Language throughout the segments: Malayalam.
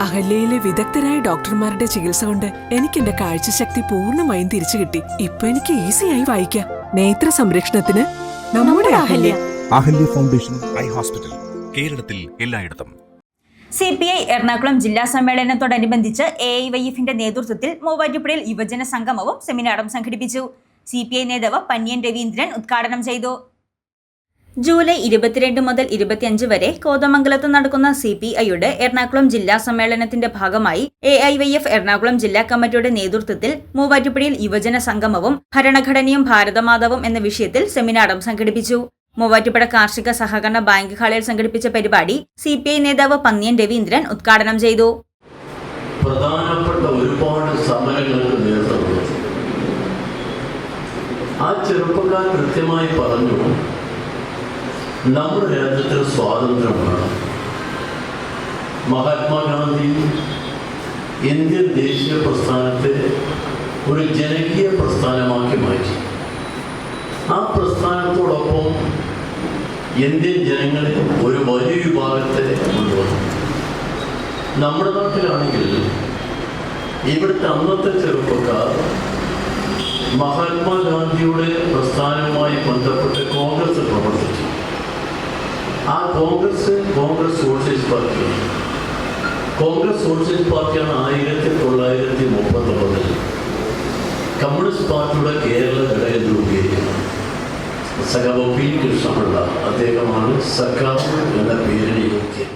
അഹല്യയിലെ വിദഗ്ധരായ ഡോക്ടർമാരുടെ ചികിത്സ കൊണ്ട് എനിക്ക് എന്റെ കാഴ്ചശക്തി പൂർണമായും തിരിച്ചു കിട്ടി. ഇപ്പൊ എനിക്ക് ഈസിയായി വായിക്കാം. നേത്ര സംരക്ഷണത്തിന് നമ്മുടെ Ahalya. Ahalya foundation eye hospital കേരളത്തിൽ എല്ലായിടത്തും. സി പി ഐ എറണാകുളം ജില്ലാ സമ്മേളനത്തോടനുബന്ധിച്ച് എ ഐ വൈ എഫിന്റെ നേതൃത്വത്തിൽ മൂവാറ്റുപുഴയിൽ യുവജന സംഗമവും സെമിനാറും സംഘടിപ്പിച്ചു. സി പി ഐ നേതാവ് പന്നിയൻ രവീന്ദ്രൻ ഉദ്ഘാടനം ചെയ്തു. ജൂലൈ ഇരുപത്തിരണ്ട് മുതൽ ഇരുപത്തിയഞ്ച് വരെ കോതമംഗലത്ത് നടക്കുന്ന സി പി ഐയുടെ എറണാകുളം ജില്ലാ സമ്മേളനത്തിന്റെ ഭാഗമായി A I Y F Ernakulam ജില്ലാ കമ്മിറ്റിയുടെ നേതൃത്വത്തിൽ മൂവാറ്റുപുഴയിൽ യുവജന സംഗമവും ഭരണഘടനയും ഭാരതമാതാവും എന്ന വിഷയത്തിൽ സെമിനാറും സംഘടിപ്പിച്ചു മൂവാറ്റുപുഴ കാർഷിക സഹകരണ ബാങ്ക് ഹാളിൽ സംഘടിപ്പിച്ച പരിപാടി സി പി ഐ നേതാവ് പന്നിയൻ രവീന്ദ്രൻ ഉദ്ഘാടനം ചെയ്തു ഒരുപാട് നേതൃത്വം. ആ ചെറുപ്പക്കാർ കൃത്യമായി പറഞ്ഞു നമ്മുടെ രാജ്യത്തിന് സ്വാതന്ത്ര്യമാണ്. മഹാത്മാഗാന്ധി ഇന്ത്യൻ ദേശീയ പ്രസ്ഥാനത്തെ ഒരു ജനകീയ പ്രസ്ഥാനമാക്കി മാറ്റി. ആ പ്രസ്ഥാനത്തോടൊപ്പം ഇന്ത്യൻ ജനങ്ങളെ ഒരു വലിയ വിഭാഗത്തെ കൊണ്ടുവന്നു. നമ്മുടെ നാട്ടിലാണെങ്കിൽ ഇവിടുത്തെ അന്നത്തെ ചെറുപ്പക്കാർ മഹാത്മാഗാന്ധിയുടെ പ്രസ്ഥാനവുമായി ബന്ധപ്പെട്ട് ആ കോൺഗ്രസ് കോൺഗ്രസ് സോഷ്യലിസ്റ്റ് പാർട്ടിയാണ് കോൺഗ്രസ് സോഷ്യലിസ്റ്റ് പാർട്ടിയാണ് ആയിരത്തി തൊള്ളായിരത്തി മുപ്പത്തൊമ്പതിൽ കമ്മ്യൂണിസ്റ്റ് പാർട്ടിയുടെ കേരള ഘടകം രൂപീകരിക്കുന്നത്. സഖാവ് പി കൃഷ്ണപിള്ള അദ്ദേഹമാണ് സഖാവ് എന്ന പേരിന് യോഗ്യൻ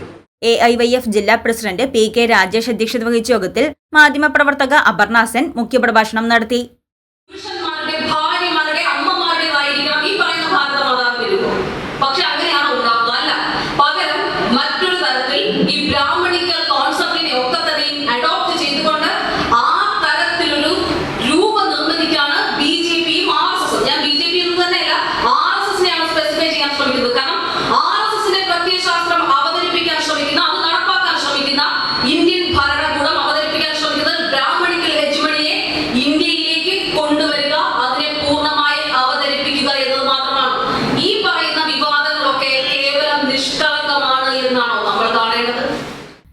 എ ഐ വൈ എഫ് ജില്ലാ പ്രസിഡന്റ് പി കെ രാജേഷ് അധ്യക്ഷത വഹിച്ച യോഗത്തിൽ മാധ്യമപ്രവർത്തക അപർണാസൻ മുഖ്യപ്രഭാഷണം നടത്തി.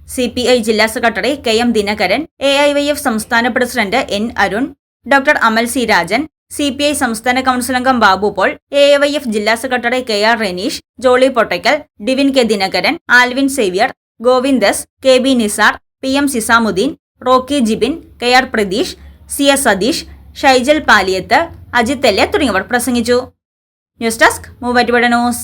സി പി ഐ ജില്ലാ secretary K M Dinakaran A I Y F സംസ്ഥാന president N Arun doctor Amal C Rajan C P I സംസ്ഥാന കൗൺസിൽ അംഗം Babu Paul A Y F ജില്ലാ secretary K R Renish Jolly Pottakkal Divin K Dinakaran Alvin Xavier Govindas K B Nisar P M Nizamuddin Rocky Jibin K R Pratheesh C S Satheesh Shaijal Paliyath Ajith എല്ലെ തുടങ്ങിയവർ പ്രസംഗിച്ചു. News desk Muvattupuzha news.